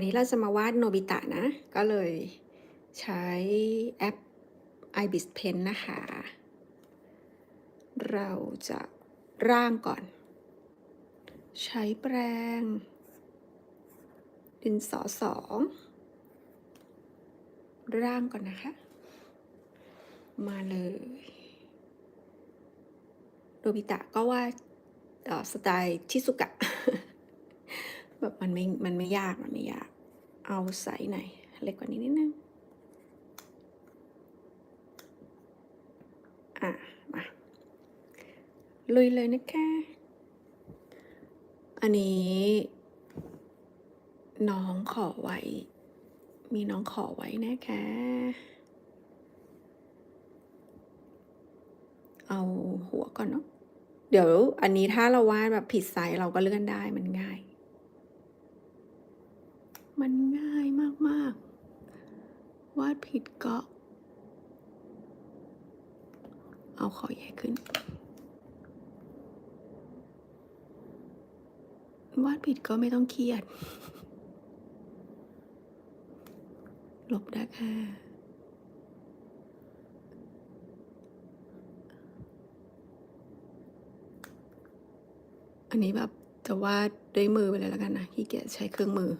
วันนี้เราจะมาวาดโนบิตะนะ ก็เลยใช้แอป ibis pen นะคะ เราจะร่างก่อน ใช้แปรงดินสอสองร่างก่อนนะคะ มาเลยโนบิตะก็ว่าดสไตล์ชิสุกะ แบบมันไม่ มันไม่ยาก มันไม่ยาก เอาไซส์ไหน เล็กกว่านี้นิดนึง อะ มา ลุยเลยนะคะ อันนี้ น้องขอไว้ มีน้องขอไว้นะคะ เอาหัวก่อนเนาะ เดี๋ยวอันนี้ถ้าเราวาดแบบผิดไซส์เราก็เลื่อนได้มันง่าย มันง่าย มาก วาดผิดก็ เอาขอใหญ่ขึ้น วาดผิดก็ไม่ต้องเครียด ลบได้ค่ะอันนี้แบบจะวาดด้วยมือไปเลยแล้วกันนะขี้เกียจใช้เครื่องมือ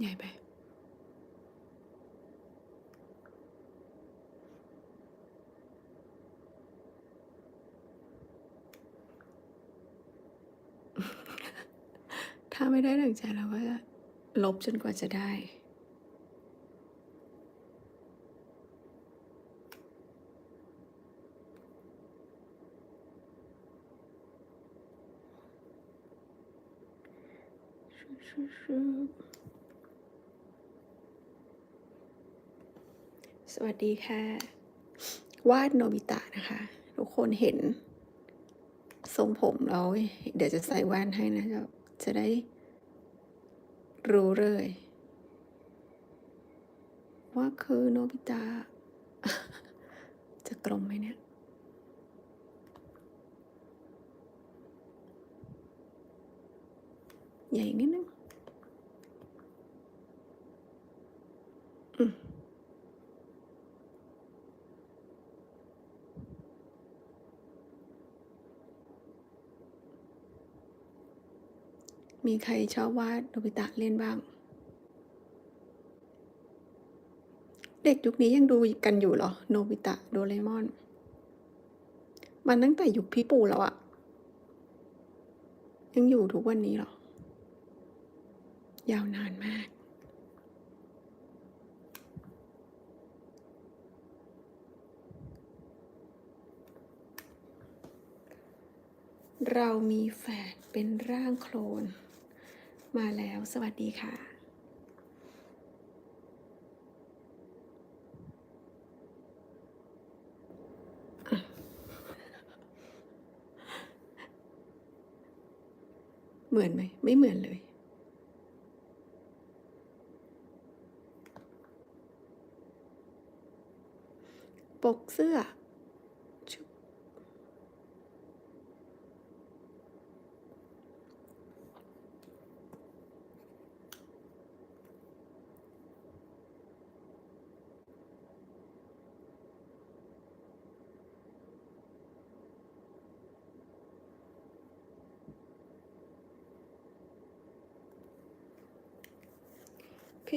ใหญ่ไป ถ้าไม่ได้ดังใจเราก็จะลบจนกว่าจะได้ สวัสดีค่ะ วาดโนบิตะนะคะ ทุกคนเห็นทรงผมแล้วเดี๋ยวจะใส่แว่นให้นะจะ จะได้รู้เลย ว่าคือโนบิตะจะกลมไหมเนี่ยใหญ่นิดนึง มีใครชอบวาดโนบิตะเล่นบ้าง เด็กยุคนี้ยังดูกันอยู่เหรอ โนบิตะโดเรมอน มันตั้งแต่ยุคพี่ปู่แล้วอะยังอยู่ทุกวันนี้เหรอ ยาวนานมากเรามีแฝดเป็นร่างโคลน มาแล้ว สวัสดีค่ะเหมือนไหม ไม่เหมือนเลย ปกเสื้อ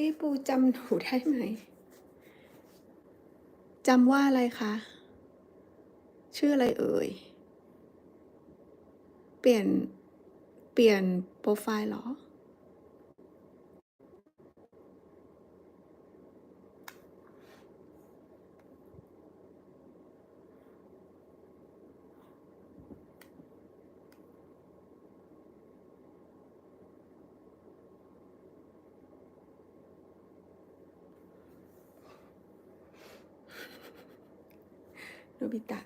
พี่ปูจำหนูได้ไหมจำว่าอะไรคะ ชื่ออะไรเอ่ย เปลี่ยน เปลี่ยนโปรไฟล์เหรอ โนบิตะ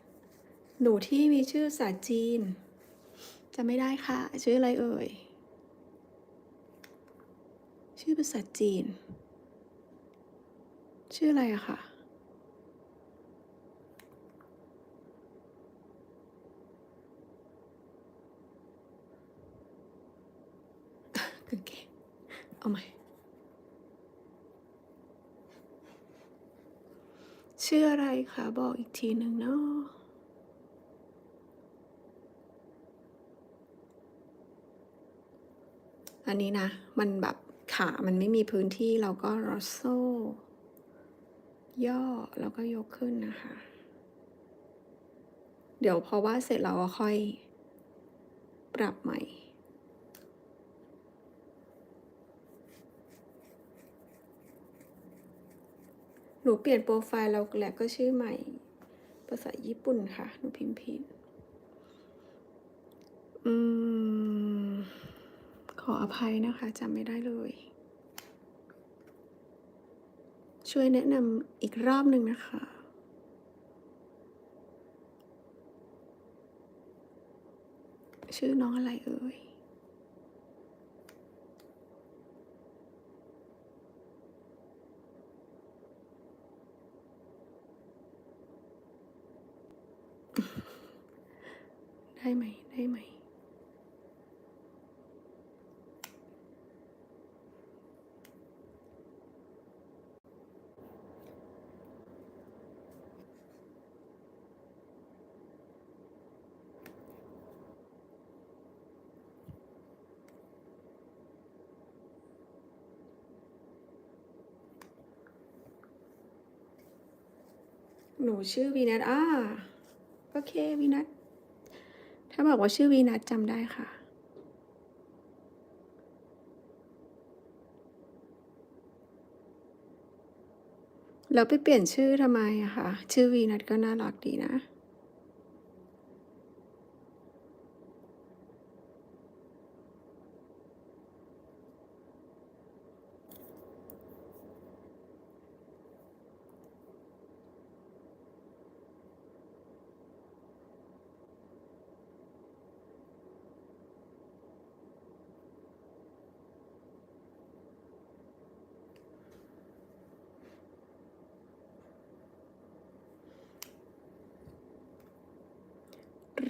หนูที่มีชื่อภาษาจีน จะไม่ได้ค่ะ ชื่ออะไรเอ่ย ชื่อภาษาจีน ชื่ออะไรอะค่ะกางเกงเอาใหม่ชื่ออะไรคะ บอกอีกทีหนึ่งเนาะ อันนี้นะ มันแบบขามันไม่มีพื้นที่เราก็รอโซ่ ย่อแล้วก็ยกขึ้นนะคะ เดี๋ยวพอว่าเสร็จเราก็ค่อยปรับใหม่หนูเปลี่ยนโปรไฟล์เราแล้วก็ชื่อใหม่ ภาษาญี่ปุ่นค่ะ หนูพิมพ์ผิดอืม ขออภัยนะคะจำไม่ได้เลย ช่วยแนะนำอีกรอบหนึ่งนะคะ ชื่อน้องอะไรเอ่ยได้ไหม นูชื่อวีนัทอ่าโอเควีนัทถ้าบอกว่าชื่อวีนัทจำได้ค่ะ แล้วไปเปลี่ยนชื่อทำไมอะคะชื่อวีนัทก็น่ารักดีนะ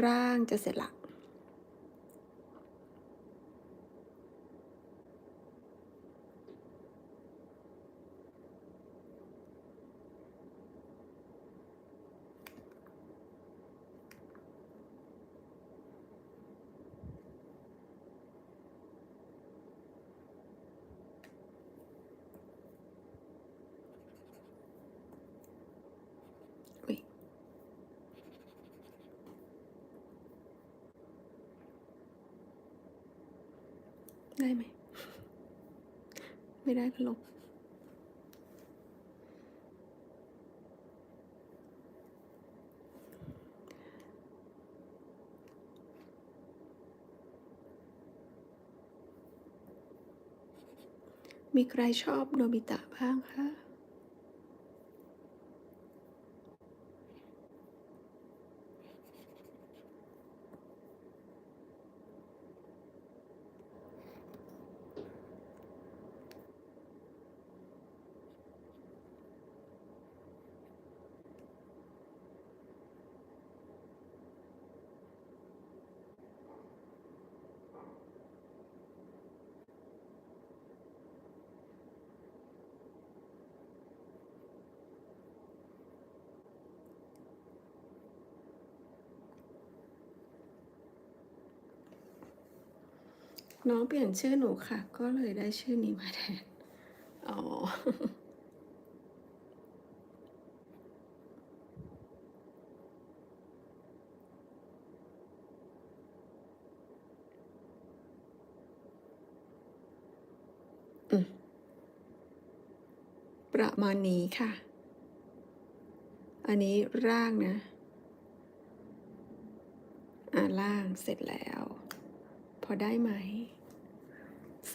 ร่างจะเสร็จละ อุ๊ย ได้ไหม ไม่ได้ก็ลบมีใครชอบโนบิตะบ้างคะ น้องเปลี่ยนชื่อหนูค่ะ ก็เลยได้ชื่อนี้มาแทน อ๋อ ประมาณนี้ค่ะ อันนี้ร่างนะ อ่าล่างเสร็จแล้ว พอได้ไหม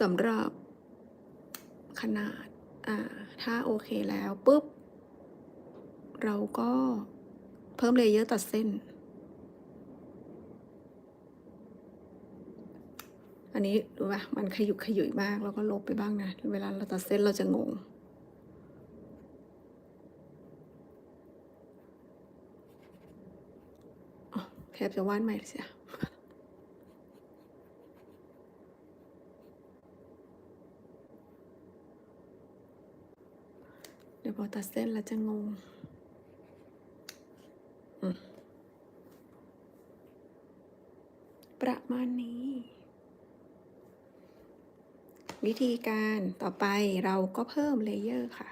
สำหรับขนาด อ่า ถ้าโอเคแล้วปุ๊บ เราก็เพิ่มเลเยอร์ตัดเส้น อันนี้ดูป่ะมันขยุกขยุยมาก แล้วก็ลบไปบ้างนะ เวลาเราตัดเส้นเราจะงง แทบจะวาดใหม่เลยสิ ดี๋ยวพอตัดเส้นแล้วจะงงประมาณนี้ วิธีการต่อไปเราก็เพิ่มเลเยอร์ค่ะ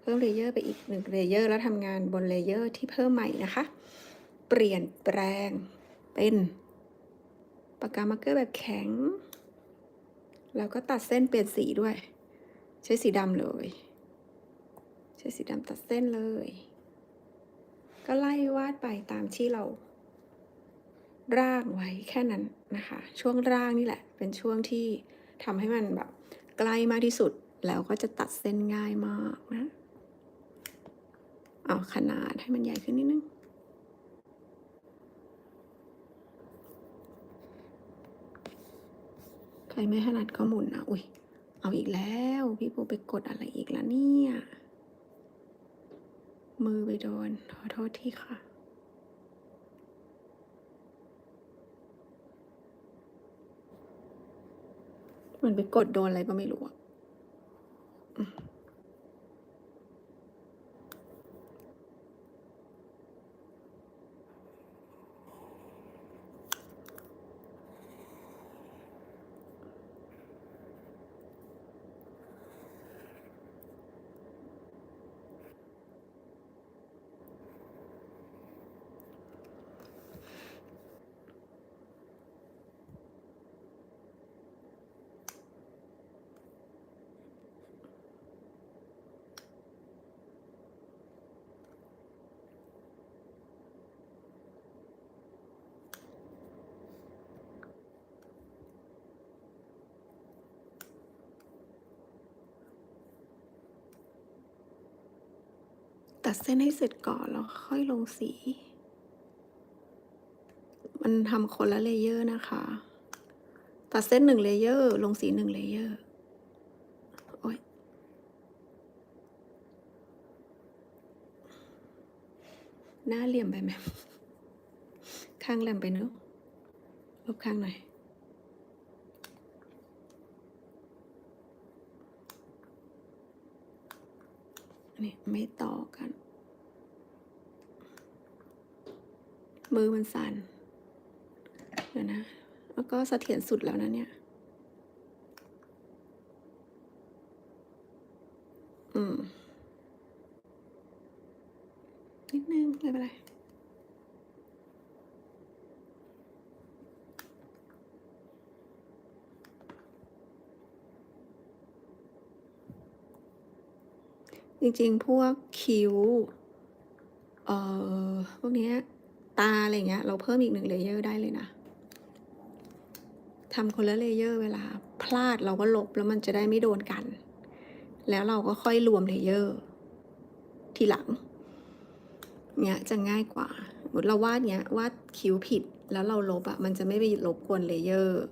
เพิ่มเลเยอร์ไปอีกหนึ่งเลเยอร์แล้วทำงานบนเลเยอร์ที่เพิ่มใหม่นะคะ เปลี่ยนแปลงเป็นปากกามาร์กเกอร์แบบแข็ง แล้วก็ตัดเส้นเปลี่ยนสีด้วย ใช้สีดำเลย ช้สีดำตัดเส้นเลย ก็ไล่วาดไปตามที่เรา ร่างไว้แค่นั้นนะคะ ช่วงร่างนี่แหละ เป็นช่วงที่ทำให้มันแบบใกล้มากที่สุดแล้วก็จะตัดเส้นง่ายมากนะ เอาขนาดให้มันใหญ่ขึ้นนิดนึงใครไม่ถนัดก็หมุนนะ อุ้ย เอาอีกแล้ว พี่ปูไปกดอะไรอีกแล้วเนี่ย มือไปโดน ขอโทษที่ค่ะ มันไปกดโดนอะไรก็ไม่รู้อะ ตัดเส้นให้เสร็จก่อนแล้วค่อยลงสี มันทำคนละเลเยอร์นะคะ ตัดเส้นหนึ่งเลเยอร์ลงสีหนึ่งเลเยอร์โอ้ยหน้าเหลี่ยมไปไหมข้างแหลมไปเนอะลบข้างหน่อย นี่ไม่ต่อกัน มือมันสั่นเดี๋ยวนะ แล้วก็เสถียรสุดแล้วนะเนี่ย อืมนิดนึงไม่เป็นไร จริงๆ พวกคิ้ว เอ่อ พวกเนี้ยตาอะไรเงี้ย เราเพิ่มอีกหนึ่งเลเยอร์ได้เลยนะทำคนละเลเยอร์เวลา พลาดเราก็ลบแล้วมันจะได้ไม่โดนกัน แล้วเราก็ค่อยรวมเลเยอร์ ทีหลัง เนี้ยจะง่ายกว่าสมมติเราวาดเนี้ยวาดคิ้วผิดแล้วเราลบอะมันจะไม่ไปลบกวนเลเยอร์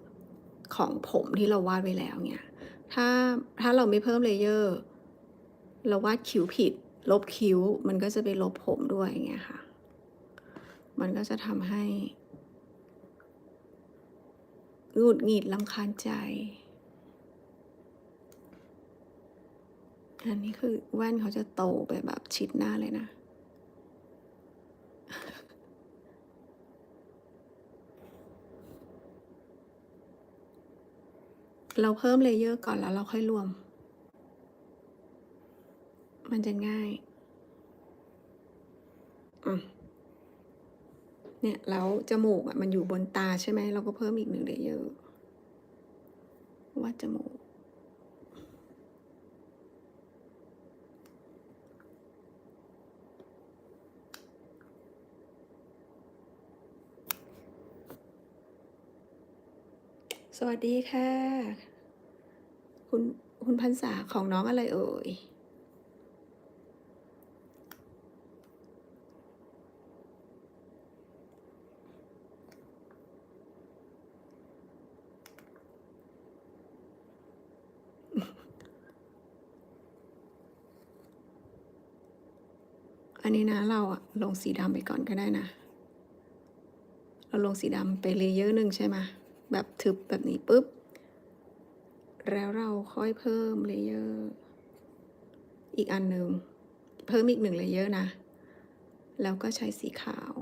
ของผมที่เราวาดไว้แล้วเนี้ยถ้าถ้าเราไม่เพิ่มเลเยอร์ เราวาดคิ้วผิด ลบคิ้ว มันก็จะไปลบผมด้วยอย่างเงี้ยค่ะ มันก็จะทำให้หงุดหงิดลำคาญใจ อันนี้คือแว่นเขาจะโตไปแบบชิดหน้าเลยนะ เราเพิ่มเลเยอร์ก่อนแล้วเราค่อยรวม มันจะง่ายอเนี่ยแล้วจมูกอะมันอยู่บนตาใช่ไหมเราก็เพิ่มอีกหนึ่งเลเยอร์วาดจมูก สวัสดีค่ะ คุณคุณพันษาของน้องอะไรเอ่ย อันนี้นะเราอะลงสีดำไปก่อนก็ได้นะ เราลงสีดำไปเลเยอร์หนึ่งใช่ไหมแบบทึบแบบนี้ปุ๊บ แล้วเราค่อยเพิ่มเลเยอร์อีกอันหนึ่งเพิ่มอีกหนึ่งเลเยอร์นะ แล้วก็ใช้สีขาว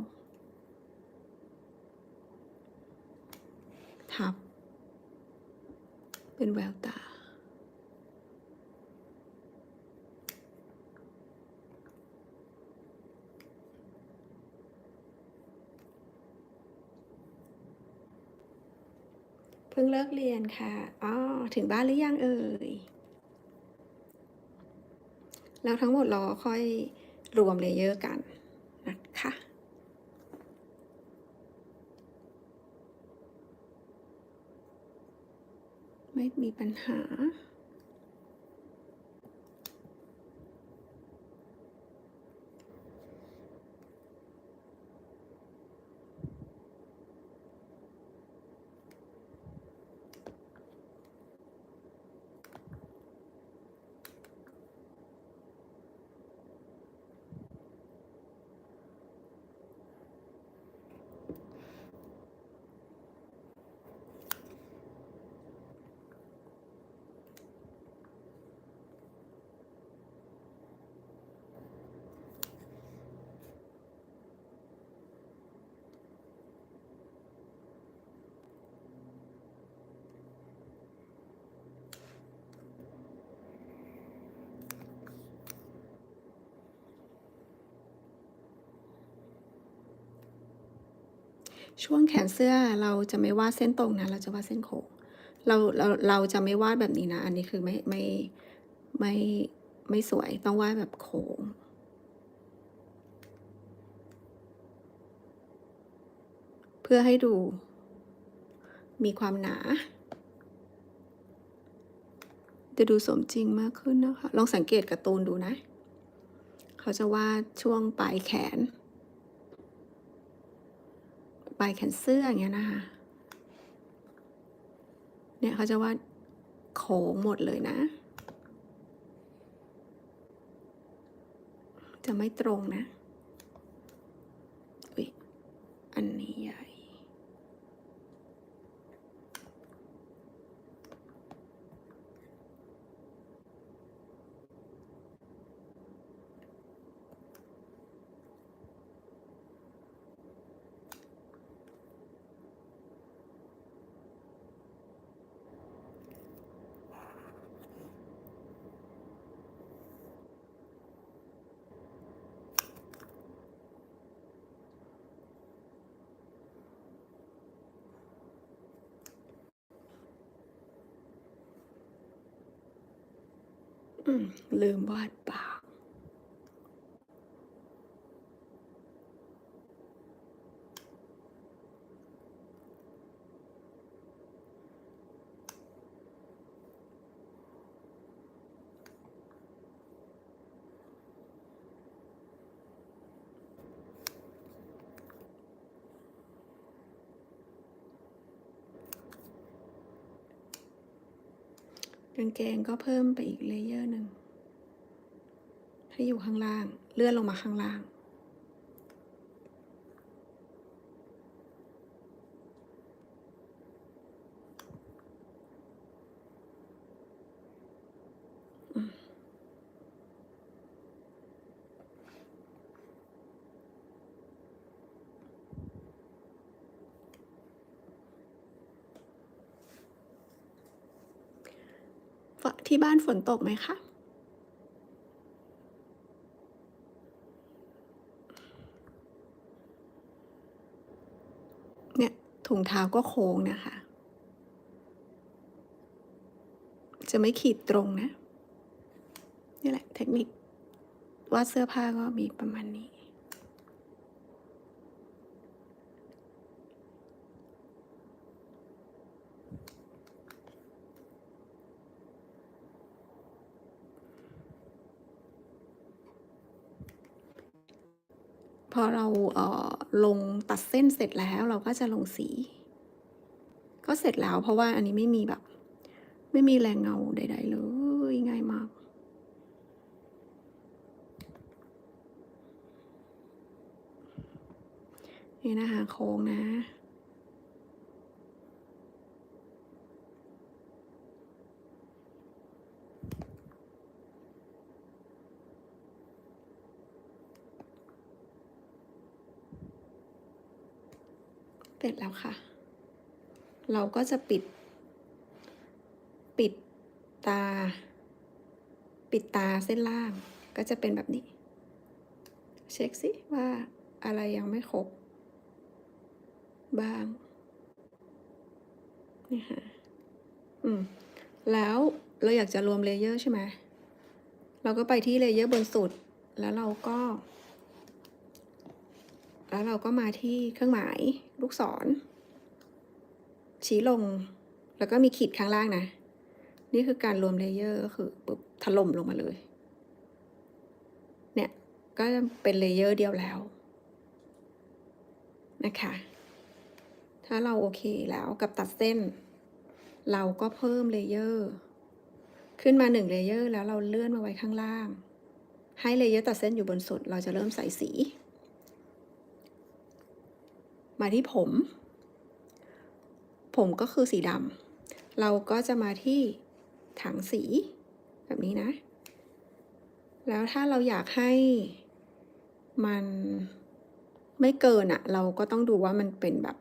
ทับ เป็นแววตา เพิ่งเลิกเรียนค่ะอ๋อถึงบ้านหรือยังเอ่ยแล้วทั้งหมดเราค่อยรวมเลเยอร์กันนะคะไม่มีปัญหา ช่วงแขนเสื้อเราจะไม่วาดเส้นตรงนะ เราจะวาดเส้นโค้งเราเราเราจะไม่วาดแบบนี้นะ อันนี้คือไม่ไม่ไม่ไม่สวยต้องวาดแบบโค้งเพื่อให้ดูมีความหนา จะดูสมจริงมากขึ้นนะคะ ลองสังเกตการ์ตูนดูนะ เขาจะวาดช่วงปลายแขน ลายแขนเสื้ออย่างเงี้ยนะคะ เนี่ยเขาจะวาดโค้งหมดเลยนะ จะไม่ตรงนะอุ๊ยอันนี้ใหญ่ อืม ลืมวาดปาก กางเกงก็เพิ่มไปอีกเลเยอร์หนึ่ง ให้อยู่ข้างล่าง เลื่อนลงมาข้างล่าง ที่บ้านฝนตกไหมคะ เนี่ย ถุงเท้าก็โค้งนะคะ จะไม่ขีดตรงนะ นี่แหละเทคนิควาดเสื้อผ้าก็มีประมาณนี้ พอเราเอ่อ ลงตัดเส้นเสร็จแล้วเราก็จะลงสี ก็เสร็จแล้วเพราะว่าอันนี้ไม่มีแบบ ไม่มีแรงเงาใด ๆ เลยง่ายมากนี่นะคะโค้งนะ เสร็จแล้วค่ะ เราก็จะปิด ปิดตา ปิดตาเส้นล่าง ก็จะเป็นแบบนี้ เช็คสิว่าอะไรยังไม่ครบ บ้างนี่ค่ะอืม แล้วเราอยากจะรวมเลเยอร์ใช่ไหม เราก็ไปที่เลเยอร์บนสุด แล้วเราก็ แล้วเราก็มาที่เครื่องหมาย ลูกศร ชี้ลง แล้วก็มีขีดข้างล่างนะ นี่คือการรวมเลเยอร์ก็คือปุ๊บถล่มลงมาเลย เนี่ย ก็เป็นเลเยอร์เดียวแล้ว นะคะ ถ้าเราโอเคแล้วกับตัดเส้น เราก็เพิ่มเลเยอร์ขึ้นมาหนึ่งเลเยอร์แล้วเราเลื่อนมาไว้ข้างล่าง ให้เลเยอร์ตัดเส้นอยู่บนสุด เราจะเริ่มใส่สี มาที่ผม ผมก็คือสีดำเราก็จะมาที่ถังสี แบบนี้นะ แล้วถ้าเราอยากให้มันไม่เกินอะเราก็ต้องดูว่ามันเป็นแบบ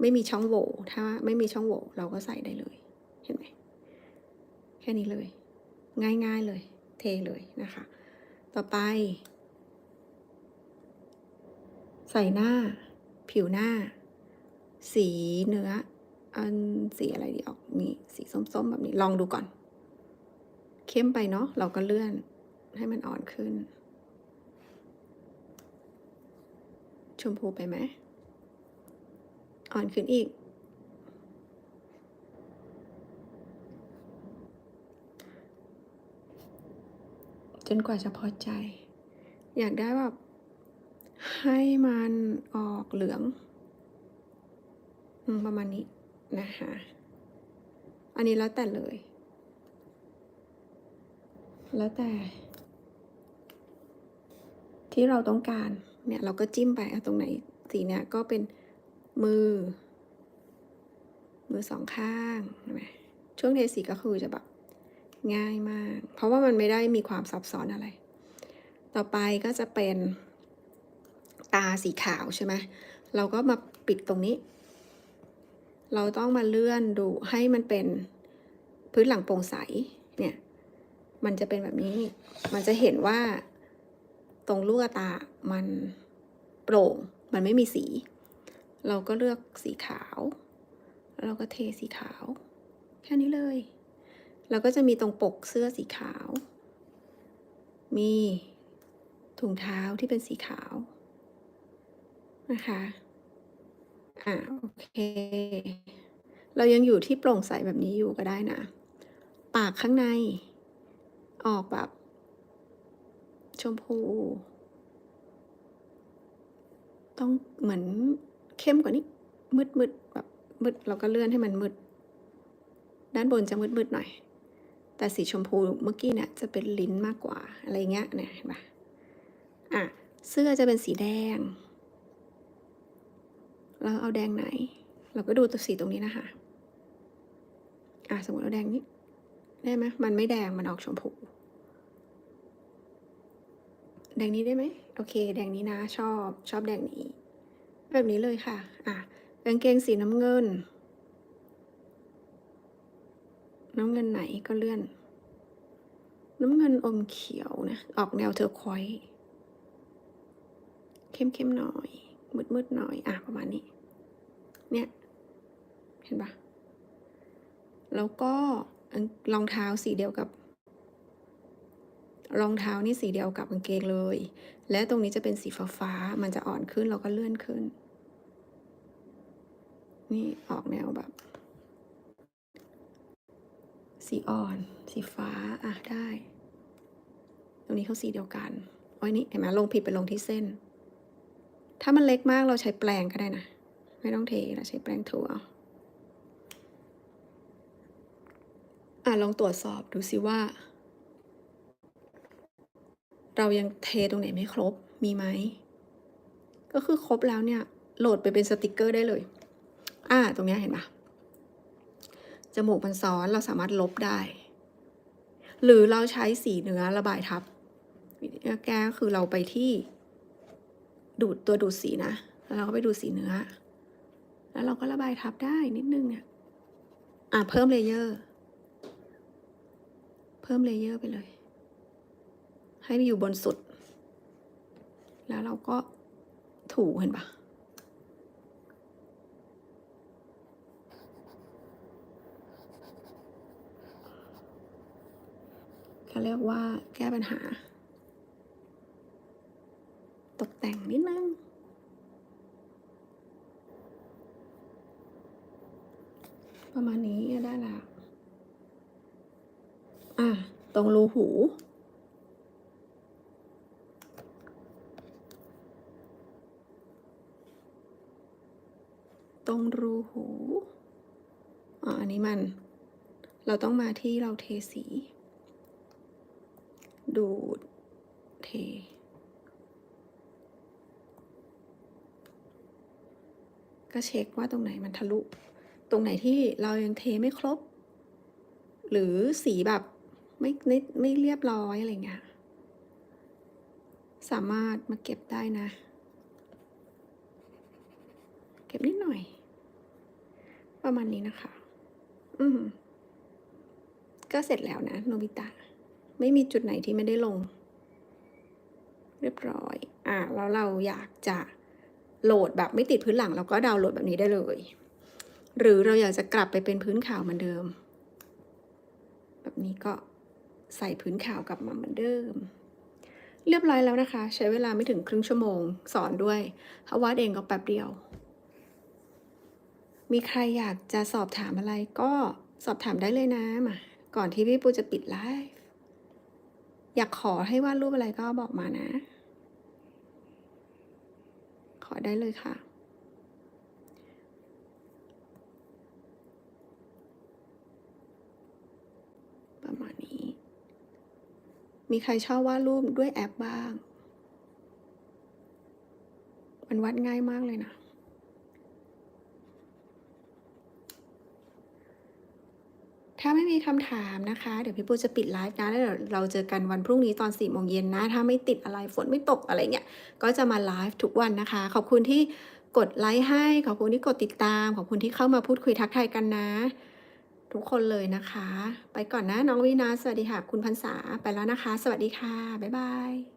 ไม่มีช่องโหว่ ถ้าไม่มีช่องโหว่เราก็ใส่ได้เลย เห็นไหม แค่นี้เลย ง่ายๆเลย เทเลยนะคะ ต่อไป ใส่หน้า ผิวหน้า สีเนื้อ อันสีอะไรดีออกนี่สีส้มๆ แบบนี้ลองดูก่อน เข้มไปเนาะเราก็เลื่อนให้มันอ่อนขึ้น ชมพูไปไหมอ่อนขึ้นอีก จนกว่าจะพอใจ อยากได้แบบ ให้มันออกเหลืองประมาณนี้นะคะ อันนี้แล้วแต่เลย แล้วแต่ ที่เราต้องการ เนี่ยเราก็จิ้มไปตรงไหนสีเนี้ยก็เป็นมือ มือสองข้างใช่ไหมช่วงเทสีก็คือจะแบบง่ายมาก เพราะว่ามันไม่ได้มีความซับซ้อนอะไร ต่อไปก็จะเป็น สีขาวใช่ไหมเราก็มาปิดตรงนี้ เราต้องมาเลื่อนดูให้มันเป็นพื้นหลังโปร่งใส เนี่ย มันจะเป็นแบบนี้ มันจะเห็นว่าตรงลูกตา มันโปร่ง มันไม่มีสี เราก็เลือกสีขาว เราก็เทสีขาว แค่นี้เลยแล้วก็จะมีตรงปกเสื้อสีขาว มีถุงเท้าที่เป็นสีขาว นะคะ อ่าโอเค เรายังอยู่ที่โปร่งใสแบบนี้อยู่ก็ได้นะ ปากข้างใน ออกแบบ ชมพู ต้องเหมือนเข้มกว่านี้ มืดมืดแบบมืดเราก็เลื่อนให้มันมืด ด้านบนจะมืดมืดหน่อย แต่สีชมพูเมื่อกี้เนี่ยจะเป็นลิ้นมากกว่าอะไรเงี้ยเนี่ยเห็นปะอะเสื้อจะเป็นสีแดง เราเอาแดงไหน เราก็ดูตัวสีตรงนี้นะคะ อะสมมติเอาแดงนี้ ได้ไหมมันไม่แดงมันออกชมพู แดงนี้ได้ไหมโอเค แดงนี้นะชอบชอบแดงนี้ แบบนี้เลยค่ะ อะกางเกงสีน้ำเงิน น้ำเงินไหนก็เลื่อน น้ำเงินอมเขียวนะ ออกแนวเทอร์ควอยซ์เข้มๆหน่อย มืดๆหน่อย อะ ประมาณนี้ เนี่ย เห็นปะแล้วก็รองเท้าสีเดียวกับ รองเท้านี่สีเดียวกับกางเกงเลย และตรงนี้จะเป็นสีฟ้าๆมันจะอ่อนขึ้นเราก็เลื่อนขึ้น นี่ออกแนวแบบ สีอ่อน สีฟ้า อะได้ ตรงนี้เขาสีเดียวกัน โอ้ยนี่เห็นไหมลงผิดไปลงที่เส้น ถ้ามันเล็กมากเราใช้แปรงก็ได้นะ ไม่ต้องเทเราใช้แปรงถูเอาอะลองตรวจสอบดูสิว่า เรายังเทตรงไหนไม่ครบมีไหม ก็คือครบแล้วเนี่ย โหลดไปเป็นสติกเกอร์ได้เลย อ่าตรงนี้เห็นปะจมูกมันซ้อนเราสามารถลบได้ หรือเราใช้สีเนื้อระบายทับวิธีแก้คือเราไปที่ ดูดตัวดูดสีนะ แล้วเราก็ไปดูสีเนื้อ แล้วเราก็ระบายทับได้นิดนึงเนี่ย อะเพิ่มเลเยอร์ เพิ่มเลเยอร์ไปเลย ให้ไปอยู่บนสุด แล้วเราก็ถูเห็นปะเขาเรียกว่าแก้ปัญหา ตกแต่งนิดนึง ประมาณนี้ได้ล้วอะ ตรงรูหูตรงรูหูอะอันนี้มัน เราต้องมาที่เราเทสี ดูด เท ก็เช็คว่าตรงไหนมันทะลุ ตรงไหนที่เรายังเทไม่ครบ หรือสีแบบไม่ไม่ไม่เรียบร้อยอะไรเงี้ย สามารถมาเก็บได้นะ เก็บนิดหน่อย ประมาณนี้นะคะ อืมก็เสร็จแล้วนะโนบิตะ ไม่มีจุดไหนที่ไม่ได้ลง เรียบร้อย อ่าแล้วเราอยากจะ โหลดแบบไม่ติดพื้นหลังเราก็ดาวน์โหลดแบบนี้ได้เลย หรือเราอยากจะกลับไปเป็นพื้นขาวเหมือนเดิม แบบนี้ก็ใส่พื้นขาวกลับมาเหมือนเดิม เรียบร้อยแล้วนะคะ ใช้เวลาไม่ถึงครึ่งชั่วโมง สอนด้วยเพราะวาดเองก็แป๊บเดียว มีใครอยากจะสอบถามอะไรก็สอบถามได้เลยนะมาก่อนที่พี่ปูจะปิดไลฟ์อยากขอให้วาดรูปอะไรก็บอกมานะ ขอได้เลยค่ะ ประมาณนี้ มีใครชอบวาดรูปด้วยแอปบ้าง มันวาดง่ายมากเลยนะ ถ้าไม่มีคำถามนะคะ เดี๋ยวพี่ปูจะปิดไลฟ์นะแล้วเดี๋ยวเราเจอกันวันพรุ่งนี้ตอน4ี่โมงเย็นนะ ถ้าไม่ติดอะไรฝนไม่ตกอะไรเงี้ย ก็จะมาไลฟ์ทุกวันนะคะ ขอบคุณที่กดไลค์ให้ ขอบคุณที่กดติดตาม ขอบคุณที่เข้ามาพูดคุยทักทายกันนะ ทุกคนเลยนะคะ ไปก่อนนะน้องวินาสวัสดีค่ะ คุณพันษาไปแล้วนะคะ สวัสดีค่ะ บ๊ายบาย